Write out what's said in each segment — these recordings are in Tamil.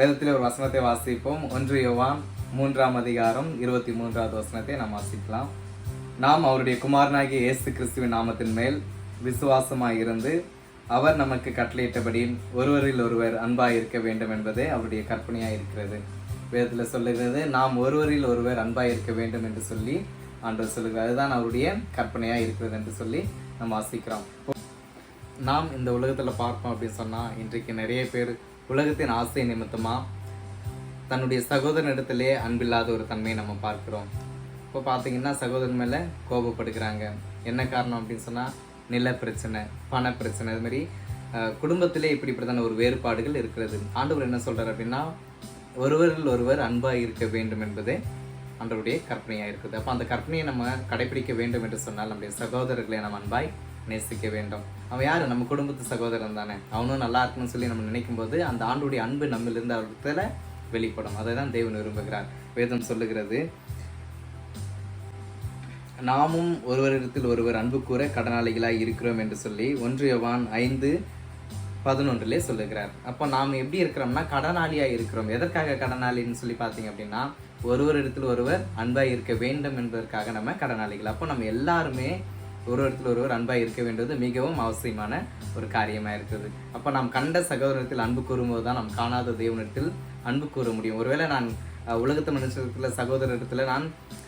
வேதத்தில் ஒரு வசனத்தை வாசிப்போம். ஒன்று யோவான் மூன்றாம் அதிகாரம் இருபத்தி மூன்றாவது வசனத்தை நாம் வாசிக்கலாம். நாம் அவருடைய குமாரனாகிய இயேசு கிறிஸ்துவின் நாமத்தின் மேல் விசுவாசமாய் இருந்து அவர் நமக்கு கட்டளையிட்டபடி ஒருவரில் ஒருவர் அன்பாக இருக்க வேண்டும் என்பதே அவருடைய கற்பனையாக இருக்கிறது. வேதத்தில் சொல்லுகிறது நாம் ஒருவரில் ஒருவர் அன்பாக இருக்க வேண்டும் என்று சொல்லி ஆண்டவர் சொல்லுகிறார். அதுதான் அவருடைய கற்பனையாக இருக்கிறது என்று சொல்லி நம்ம வாசிக்கிறோம். நாம் இந்த உலகத்தில் பார்ப்போம் அப்படின்னு சொன்னால் இன்றைக்கு நிறைய பேர் உலகத்தின் ஆசை நிமித்தமாக தன்னுடைய சகோதரனிடத்திலே அன்பில்லாத ஒரு தன்மையை நம்ம பார்க்குறோம். இப்போ பார்த்தீங்கன்னா சகோதரன் மேலே கோபப்படுகிறாங்க. என்ன காரணம் அப்படின்னு சொன்னால் நில பிரச்சனை பண பிரச்சனை அது மாதிரி அஹ், குடும்பத்திலே இப்படிப்பட்டதான ஒரு வேறுபாடுகள் இருக்கிறது. ஆண்டவர் என்ன சொல்கிறார் அப்படின்னா ஒருவரில் ஒருவர் அன்பாக இருக்க வேண்டும் என்பதே ஆண்டவருடைய கற்பனையாக இருக்குது. அப்போ அந்த கற்பனையை நம்ம கடைபிடிக்க வேண்டும் என்று சொன்னால் நம்முடைய சகோதரர்களை நம்ம அன்பாய் நேசிக்க வேண்டும். அவன் யார்? நம்ம குடும்பத்து சகோதரன் தானே. அவனும் நல்லா இருக்கணும்னு சொல்லி நம்ம நினைக்கும் போது அந்த ஆண்டுடைய அன்பு நம்மிலிருந்து அவர்கிட்ட வெளிப்படும். அதை தான் தேவன் விரும்புகிறார். வேதம் சொல்லுகிறது நாமும் ஒருவரிடத்தில் ஒருவர் அன்பு கூற கடனாளிகளாக இருக்கிறோம் என்று சொல்லி ஒன்று யோவான் ஐந்து பதினொன்றிலே சொல்லுகிறார். அப்போ நாம் எப்படி இருக்கிறோம்னா கடனாளியாக இருக்கிறோம். எதற்காக கடனாளின்னு சொல்லி பார்த்தீங்க அப்படின்னா ஒருவரிடத்தில் ஒருவர் அன்பாக இருக்க வேண்டும் என்பதற்காக நம்ம கடனாளிகள். அப்போ நம்ம எல்லாருமே ஒருவரத்தில் ஒருவர் அன்பாக இருக்க வேண்டியது மிகவும் அவசியமான ஒரு காரியமாக இருக்குது. அப்போ நாம் கண்ட சகோதரத்தில் அன்பு கூறும்போது தான் நாம் காணாத தேவனிடத்தில் அன்பு கூற முடியும். ஒருவேளை நான் அஹ், உலகத்து மனுஷத்துல சகோதரத்தில் நான்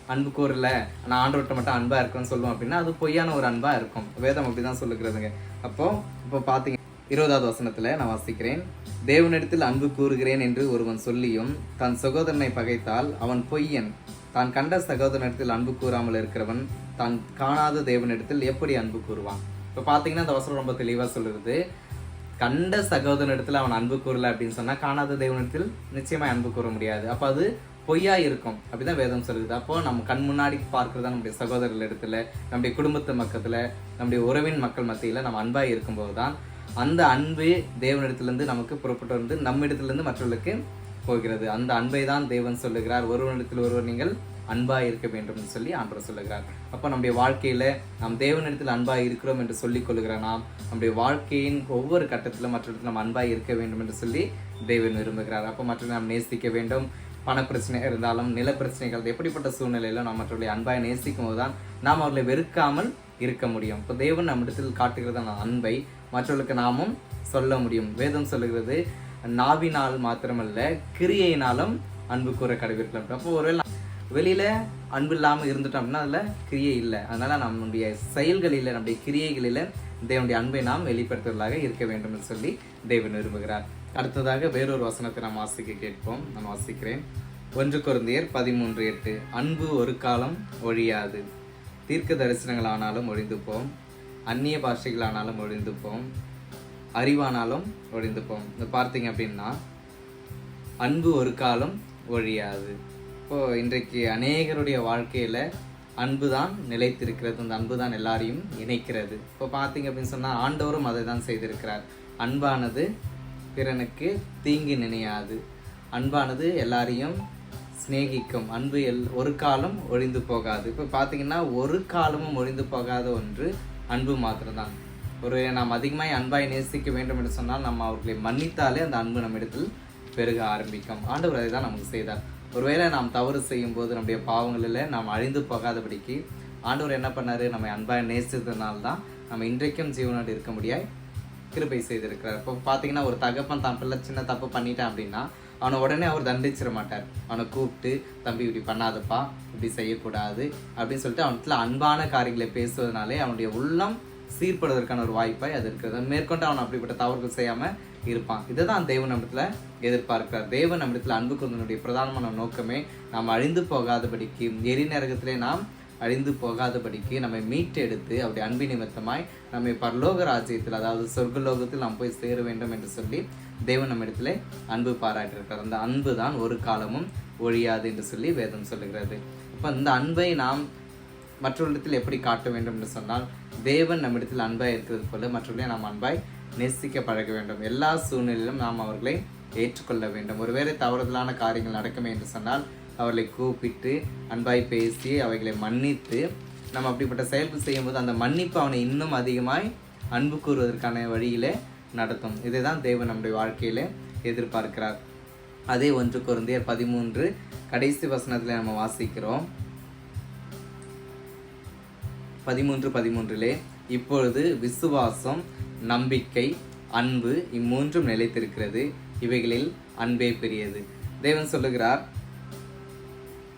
அன்பு கூறல நான் ஆண்டவர்கிட்ட மட்டும் அன்பா இருக்கேன்னு சொல்லுவோம் அப்படின்னா அது பொய்யான ஒரு அன்பா இருக்கும். வேதம் அப்படிதான் சொல்லுகிறதுங்க. அப்போ இப்போ பார்த்தீங்க இருபதாவது வசனத்துல நான் வாசிக்கிறேன். தேவனிடத்தில் அன்பு கூறுகிறேன் என்று ஒருவன் சொல்லியும் தன் சகோதரனை பகைத்தால் அவன் பொய்யன் தான் கண்ட சகோதரனிடத்தில் அன்பு கூறாமல் இருக்கிறவன் தான் காணாத தேவனிடத்தில் எப்படி அன்பு கூறுவான்? இப்போ பார்த்தீங்கன்னா இந்த வசனம் ரொம்ப தெளிவாக சொல்லுறது கண்ட சகோதரனிடத்தில் அவன் அன்பு கூறல அப்படின்னு சொன்னால் காணாத தேவனிடத்தில் நிச்சயமாக அன்பு கூற முடியாது. அப்போ அது பொய்யா இருக்கும் அப்படிதான் வேதம் சொல்லுது. அப்போ நம்ம கண் முன்னாடி பார்க்கறதா நம்முடைய சகோதரர்கள் இடத்துல நம்முடைய குடும்பத்து மக்கத்துல நம்முடைய உறவின் மக்கள் மத்தியில் நம்ம அன்பாக இருக்கும்போது தான் அந்த அன்பு தேவனிடத்துலேருந்து நமக்கு புறப்பட்டு வந்து நம்ம இடத்துலேருந்து மற்றவர்களுக்கு போகிறது. அந்த அன்பை தான் தேவன் சொல்லுகிறார். ஒருவனிடத்தில் ஒருவர் நீங்கள் அன்பாக இருக்க வேண்டும் என்று சொல்லி ஆண்டவர் சொல்லுகிறார். அப்போ நம்முடைய வாழ்க்கையில் நாம் தேவனிடத்தில் அன்பாக இருக்கிறோம் என்று சொல்லிக் கொள்கிற நாம் நம்முடைய வாழ்க்கையின் ஒவ்வொரு கட்டத்திலும் மற்றவர்கள் நாம் அன்பாக இருக்க வேண்டும் என்று சொல்லி தேவன் விரும்புகிறார். அப்போ மற்றவர்கள் நாம் நேசிக்க வேண்டும். பணப்பிரச்சனை இருந்தாலும் நில பிரச்சனைகள் எப்படிப்பட்ட சூழ்நிலையிலும் நாம் மற்றவர்களை அன்பாக நேசிக்கும் போது தான் நாம் அவர்களை வெறுக்காமல் இருக்க முடியும். இப்போ தேவன் நம்மிடத்தில் காட்டுகிறதான அன்பை மற்றவர்களுக்கு நாமும் சொல்ல முடியும். வேதம் சொல்லுகிறது நாவினால் மாத்திரமல்ல கிரியையினாலும் அன்பு கூற கடைபிடிக்கலாம் அப்போ ஒருவேளை வெளியில் அன்பு இல்லாமல் இருந்துட்டோம் அப்படின்னா கிரியை இல்லை. அதனால் நம்முடைய செயல்களில் நம்முடைய கிரியைகளில் தேவனுடைய அன்பை நாம் வெளிப்படுத்துவதாக இருக்க வேண்டும் என்று சொல்லி தேவன் விரும்புகிறார். அடுத்ததாக வேறொரு வசனத்தை நாம் வாசிக்க கேட்போம். நான் வாசிக்கிறேன். ஒன்று குருந்தையர் பதிமூன்று எட்டு அன்பு ஒரு காலம் ஒழியாது. தீர்க்க தரிசனங்களானாலும் ஒழிந்து போம் அந்நிய பாஷைகளானாலும் ஒழிந்து போம் அறிவானாலும் ஒழிந்து போகும் இந்த பார்த்தீங்க அப்படின்னா அன்பு ஒரு காலம் ஒழியாது. இப்போ இன்றைக்கு அநேகருடைய வாழ்க்கையில் அன்பு தான் நிலைத்திருக்கிறது. அந்த அன்பு தான் எல்லாரையும் இணைக்கிறது. இப்போ பார்த்தீங்க அப்படின்னு சொன்னால் ஆண்டவரும் அதை தான் செய்திருக்கிறார். அன்பானது பிறனுக்கு தீங்கு நினையாது. அன்பானது எல்லாரையும் சிநேகிக்கும். அன்பு எல் ஒரு காலம் ஒழிந்து போகாது. இப்போ பார்த்தீங்கன்னா ஒரு காலமும் ஒழிந்து போகாத ஒன்று அன்பு மாத்திரம்தான். ஒரு நாம் அதிகமாய் அன்பாய் நேசிக்க வேண்டும் என்று சொன்னால் நம்ம அவர்களை மன்னித்தாலே அந்த அன்பு நம்மிடத்தில் பெருக ஆரம்பிக்கும். ஆண்டவர் அதை தான் நமக்கு செய்தார். ஒருவேளை நாம் தவறு செய்யும் போது நம்முடைய பாவங்களில் நாம் அழிந்து போகாதபடிக்கு ஆண்டவர் என்ன பண்ணார்? நம்ம அன்பாய் நேசித்ததுனால தான் நம்ம இன்றைக்கும் ஜீவனோடு இருக்க முடியாய் கிருபை செய்திருக்கிறார். இப்போ பார்த்தீங்கன்னா ஒரு தகப்பன் தான் பிள்ளை சின்ன தப்பு பண்ணிட்டான் அப்படின்னா அவனை உடனே அவர் தண்டிச்சிட மாட்டார். அவனை கூப்பிட்டு தம்பி இப்படி பண்ணாதப்பா இப்படி செய்யக்கூடாது அப்படின்னு சொல்லிட்டு அவன்கிட்ட அன்பான காரியங்களை பேசுவதனாலே அவனுடைய உள்ளம் சீர்படுவதற்கான ஒரு வாய்ப்பாய் அது இருக்கிறது. மேற்கொண்டு அவன் அப்படிப்பட்ட தவறுகள் செய்யாமல் இருப்பான். இதை தான் தேவன் நம்மிடத்துல எதிர்பார்க்கிறார். தேவன் நம்மிடத்துல அன்பு கொண்டனுடைய பிரதானமான நோக்கமே நாம் அழிந்து போகாதபடிக்கு எரிநரகத்திலே நாம் அழிந்து போகாதபடிக்கு நம்மை மீட்டெடுத்து அவருடைய அன்பு நிமித்தமாய் நம்மை பரலோக ராஜ்யத்தில் அதாவது சொர்க்கலோகத்தில் நாம் போய் சேர வேண்டும் என்று சொல்லி தேவன் நம்மிடத்திலே அன்பு பாராட்டியிருக்கிறார். அந்த அன்பு தான் ஒரு காலமும் ஒழியாது என்று சொல்லி வேதம் சொல்லுகிறது. அப்போ இந்த அன்பை நாம் மற்றவரிடத்தில் எப்படி காட்ட வேண்டும் என்று சொன்னால் தேவன் நம்மிடத்தில் அன்பாய் இருக்கிறது போல மற்றவர்களை நாம் அன்பாய் நேசிக்க பழக வேண்டும். எல்லா சூழ்நிலையிலும் நாம் அவர்களை ஏற்றுக்கொள்ள வேண்டும். ஒருவேளை தவறுதலான காரியங்கள் நடக்குமே என்று சொன்னால் அவர்களை கூப்பிட்டு அன்பாய் பேசி அவைகளை மன்னித்து நம்ம அப்படிப்பட்ட செயல்கள் செய்யும்போது அந்த மன்னிப்பு அவனை இன்னும் அதிகமாய் அன்பு கூறுவதற்கான வழியில் நடத்தும். இதை தான் தேவன் நம்முடைய வாழ்க்கையில் எதிர்பார்க்கிறார். அதே ஒன்று குருந்தியர் பதிமூன்று கடைசி வசனத்தில் நம்ம வாசிக்கிறோம். பதிமூன்று பதிமூன்றிலே இப்பொழுது விசுவாசம் நம்பிக்கை அன்பு இம்மூன்றும் நிலைத்திருக்கிறது. இவைகளில் அன்பே பெரியது. தேவன் சொல்லுகிறார்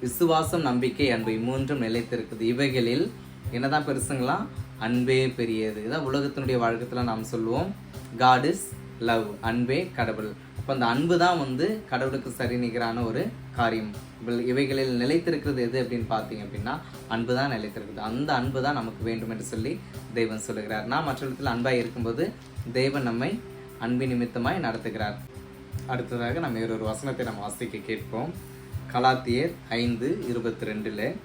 விசுவாசம் நம்பிக்கை அன்பு இம்மூன்றும் நிலைத்திருக்குது இவைகளில் என்னதான் பெருசுங்களா? அன்பே பெரியது. இதான் உலகத்தினுடைய வழக்கத்தில் நாம் சொல்லுவோம். காட் இஸ் லவ் அன்பே கடவுள். அப்போ அந்த அன்பு தான் வந்து கடவுளுக்கு சரி நிகரான ஒரு காரியம். இவள்- இவைகளில் நிலைத்திருக்கிறது எது அப்படின்னு பார்த்தீங்க அப்படின்னா அன்பு தான் நிலைத்திருக்குது அந்த அன்பு தான் நமக்கு வேண்டும் என்று சொல்லி தெய்வன் சொல்லுகிறார். நாம் இடத்தில் அன்பாக இருக்கும்போது தெய்வன் நம்மை அன்பின் நிமித்தமாய் நடத்துகிறார். அடுத்ததாக நம்ம ஒரு வசனத்தை நம்ம வாசிக்க கேட்போம். கலாத்தியர் ஐந்து இருபத்தி ரெண்டில்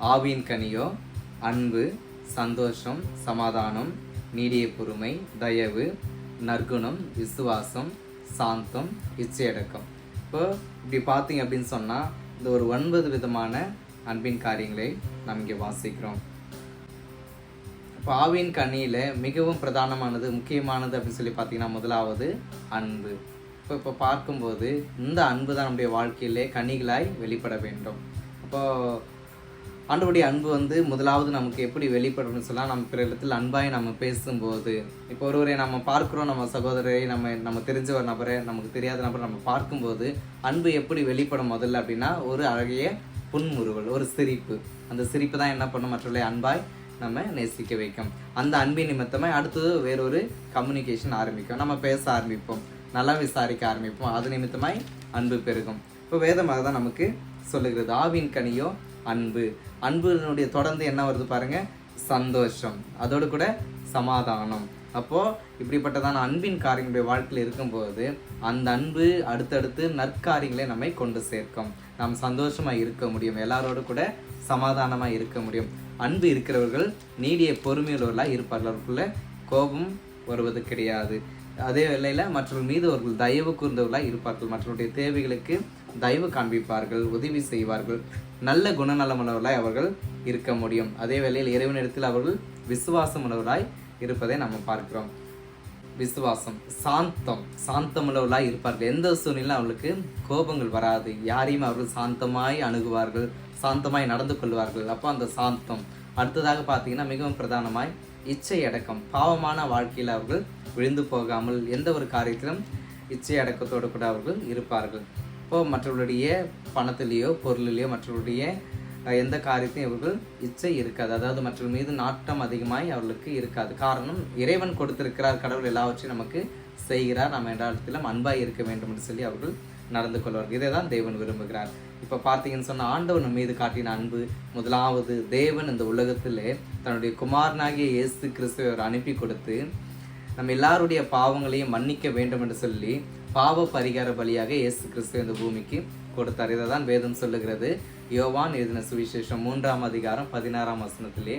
ஆவியின் கனியோ அன்பு சந்தோஷம் சமாதானம் நீடிய பொறுமை தயவு நற்குணம் விசுவாசம் சாந்தம் இச்சையடக்கம். இப்போ இப்படி பார்த்தீங்க அப்படின்னு சொன்னால் இந்த ஒரு ஒன்பது விதமான அன்பின் காரியங்களை நாம் இங்கே வாசிக்கிறோம். இப்போ ஆவியின் கண்ணியில் மிகவும் பிரதானமானது முக்கியமானது அப்படின்னு சொல்லி பார்த்தீங்கன்னா முதலாவது அன்பு. இப்போ இப்போ பார்க்கும்போது இந்த அன்பு தான் நம்முடைய வாழ்க்கையிலே கனிகளாய் வெளிப்பட வேண்டும். அப்போ ஆண்டவருடைய அன்பு வந்து முதலாவது நமக்கு எப்படி வெளிப்படணும்னு சொன்னால் நம்ம பிற இடத்துல அன்பாய் நம்ம பேசும்போது இப்போ ஒருவரை நம்ம பார்க்குறோம் நம்ம சகோதரரை நம்ம நம்ம தெரிஞ்ச ஒரு நபரை நமக்கு தெரியாத நபரை நம்ம பார்க்கும்போது அன்பு எப்படி வெளிப்படும் முதல்ல அப்படின்னா ஒரு அழகிய புன்முறுவல் ஒரு சிரிப்பு. அந்த சிரிப்பு தான் என்ன பண்ணும்? மற்றவர்களை அன்பாய் நம்ம நேசிக்க வைக்கும். அந்த அன்பின் நிமித்தமாக அடுத்தது வேறொரு கம்யூனிகேஷன் ஆரம்பிக்கும். நம்ம பேச ஆரம்பிப்போம். நல்லா விசாரிக்க ஆரம்பிப்போம். அது நிமித்தமாய் அன்பு பெருகும். இப்போ வேதமாக தான் நமக்கு சொல்லுகிறது. ஆவின் கனியோ அன்பு. அன்புனுடைய தொடர்ந்து என்ன வருது பாருங்க? சந்தோஷம். அதோடு கூட சமாதானம். அப்போது இப்படிப்பட்டதான அன்பின் காரியங்களுடைய வாழ்க்கையில் இருக்கும்போது அந்த அன்பு அடுத்தடுத்து நற்காரியங்களை நம்மை கொண்டு சேர்க்கும். நாம் சந்தோஷமாக இருக்க முடியும். எல்லாரோடு கூட சமாதானமாக இருக்க முடியும். அன்பு இருக்கிறவர்கள் நீடிய பொறுமையுள்ளவர்களாக இருப்பார்கள் அவர்களுக்குள்ள கோபம் வருவது கிடையாது. அதே வேளையில் மற்றவர்கள் மீது அவர்கள் தயவு கூர்ந்தவர்களாக இருப்பார்கள். மற்றவருடைய தேவைகளுக்கு தயவு காண்பிப்பார்கள் உதவி செய்வார்கள் நல்ல குணநலமுள்ளவர்களாய் அவர்கள் இருக்க முடியும். அதே வேளையில் இறைவனிடத்தில் அவர்கள் விசுவாசமுள்ளவர்களாய் இருப்பதை நம்ம பார்க்கிறோம். விசுவாசம் சாந்தம் சாந்தமுள்ளவர்களாய் இருப்பார்கள். எந்த சூழ்நிலையும் அவர்களுக்கு கோபங்கள் வராது. யாரையும் அவர்கள் சாந்தமாய் அணுகுவார்கள் சாந்தமாய் நடந்து கொள்வார்கள். அப்போ அந்த சாந்தம். அடுத்ததாக பார்த்தீங்கன்னா மிகவும் பிரதானமாய் இச்சை அடக்கம். பாவமான வாழ்க்கையில் அவர்கள் விழுந்து போகாமல் எந்த ஒரு காரியத்திலும் இச்சை அடக்கத்தோடு கூட அவர்கள் இருப்பார்கள். அப்போ மற்றவர்களுடைய பணத்திலேயோ பொருளிலேயோ மற்றவருடைய எந்த காரியத்தையும் இவர்கள் இச்சை இருக்காது. அதாவது மற்றவர் மீது நாட்டம் அதிகமாய் அவர்களுக்கு இருக்காது. காரணம் இறைவன் கொடுத்திருக்கிறார் கடவுள் எல்லாவற்றையும் நமக்கு செய்கிறார். நம்ம எந்த இடத்திலும் அன்பாய் இருக்க வேண்டும் என்று சொல்லி அவர்கள் நடந்து கொள்வார்கள். இதை தான் தேவன் விரும்புகிறார். இப்போ பார்த்தீங்கன்னு சொன்ன ஆண்டவன் நம்ம மீது காட்டின அன்பு முதலாவது தேவன் இந்த உலகத்திலே தன்னுடைய குமாரனாகிய இயேசு கிறிஸ்துவை அவர் அனுப்பி கொடுத்து நம்ம எல்லாருடைய பாவங்களையும் மன்னிக்க வேண்டும் என்று சொல்லி பாவ பரிகார பலியாக இயேசு கிறிஸ்து இந்த பூமிக்கு கொடுத்தார். இதை தான் வேதம் சொல்லுகிறது. யோவான் எழுதின சுவிசேஷம் மூன்றாம் அதிகாரம் பதினாறாம் வசனத்திலே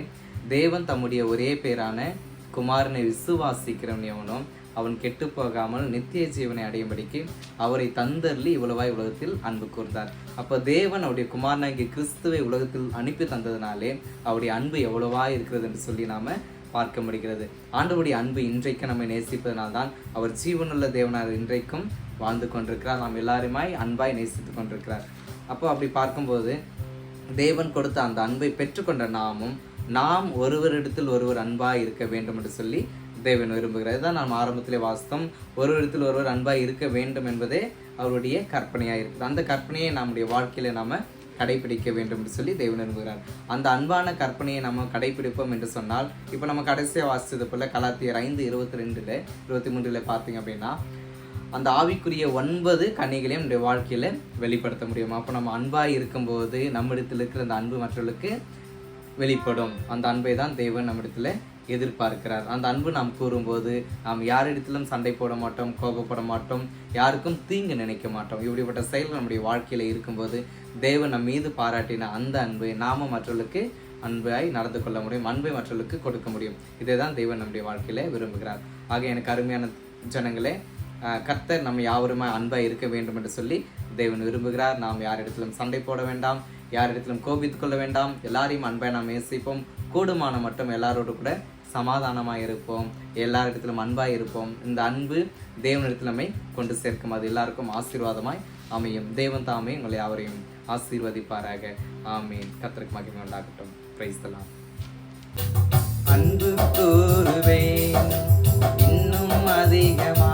தேவன் தம்முடைய ஒரே பேரான குமாரனை விசுவாசிக்கிறவன் எவனும் அவன் கெட்டு போகாமல் நித்திய ஜீவனை அடையும்படிக்கு அவரை தந்தர்லி இவ்வளவாய் உலகத்தில் அன்பு கூர்ந்தார். அப்போ தேவன் அவருடைய குமாரனாகிய கிறிஸ்துவை உலகத்தில் அனுப்பி தந்ததுனாலே அவருடைய அன்பு எவ்வளவாய் இருக்கிறது என்று சொல்லி நாம பார்க்க முடிகிறது. ஆண்டவருடைய அன்பு இன்றைக்கு நம்மை நேசிப்பதனால்தான் அவர் ஜீவனுள்ள தேவனார் இன்றைக்கும் வாழ்ந்து கொண்டிருக்கிறார். நாம் எல்லாருமாய் அன்பாய் நேசித்து கொண்டிருக்கிறார். அப்போ அப்படி பார்க்கும்போது தேவன் கொடுத்த அந்த அன்பை பெற்றுக்கொண்ட நாமும் நாம் ஒருவரிடத்தில் ஒருவர் அன்பாய் இருக்க வேண்டும் என்று சொல்லி தேவன் விரும்புகிறார். இதுதான் நாம் ஆரம்பத்திலே வாசித்தோம். ஒருவரிடத்தில் ஒருவர் அன்பாய் இருக்க வேண்டும் என்பதே அவருடைய கற்பனையாக இருக்குது. அந்த கற்பனையை நம்முடைய வாழ்க்கையில நாம கடைபிடிக்க வேண்டும் என்று சொல்லி தேவன் விரும்புகிறார் அந்த அன்பான கற்பனையை நம்ம கடைபிடிப்போம் என்று சொன்னால் இப்போ நம்ம கடைசியாக வாசித்தது போல கலாத்தியர் ஐந்து இருபத்தி ரெண்டில் இருபத்தி மூன்றில் பார்த்தீங்க அப்படின்னா அந்த ஆவிக்குரிய ஒன்பது கனிகளையும் நம்முடைய வாழ்க்கையில் வெளிப்படுத்த முடியும். அப்போ நம்ம அன்பாக இருக்கும்போது நம்மிடத்தில் இருக்கிற அந்த அன்பு மற்றவர்களுக்கு வெளிப்படும். அந்த அன்பை தான் தேவன் நம்மிடத்தில் எதிர்பார்க்கிறார். அந்த அன்பு நாம் கூறும்போது நாம் யாரிடத்திலும் சண்டை போட மாட்டோம் கோபப்பட மாட்டோம் யாருக்கும் தீங்கு நினைக்க மாட்டோம். இப்படிப்பட்ட செயல் நம்முடைய வாழ்க்கையில் இருக்கும்போது தேவன் நம் மீது பாராட்டின அந்த அன்பை நாம மற்றவர்களுக்கு அன்பாய் நடந்து கொள்ள முடியும் அன்பை மற்றவர்களுக்கு கொடுக்க முடியும். இதை தான் தெய்வன் நம்முடைய வாழ்க்கையில விரும்புகிறார். ஆக எனக்கு அருமையான ஜனங்களே கர்த்தர் நம்ம யாவருமே அன்பாய் இருக்க வேண்டும் என்று சொல்லி தேவன் விரும்புகிறார். நாம் யாரிடத்திலும் சண்டை போட வேண்டாம் யாரிடத்திலும் கோபித்துக் கொள்ள வேண்டாம். எல்லாரையும் அன்பாக நாம் நேசிப்போம். கூடுமான மட்டும் எல்லாரோடு கூட சமாதானமாக இருப்போம் எல்லாரிடத்திலும் அன்பாக இருப்போம் இந்த அன்பு தேவனிடத்தில் நம்மை கொண்டு சேர்க்கும். அது எல்லாருக்கும் ஆசீர்வாதமாய் அமையும். தேவன் தாமே உங்களை யாவரையும் ஆசீர்வதிப்பாராக. ஆமீன். கத்தருக்கு மகிழ்ச்சி உண்டாகட்டும். பிரைஸ்தலாம் அன்பு கூறுவேன் இன்னும் அதிகமாக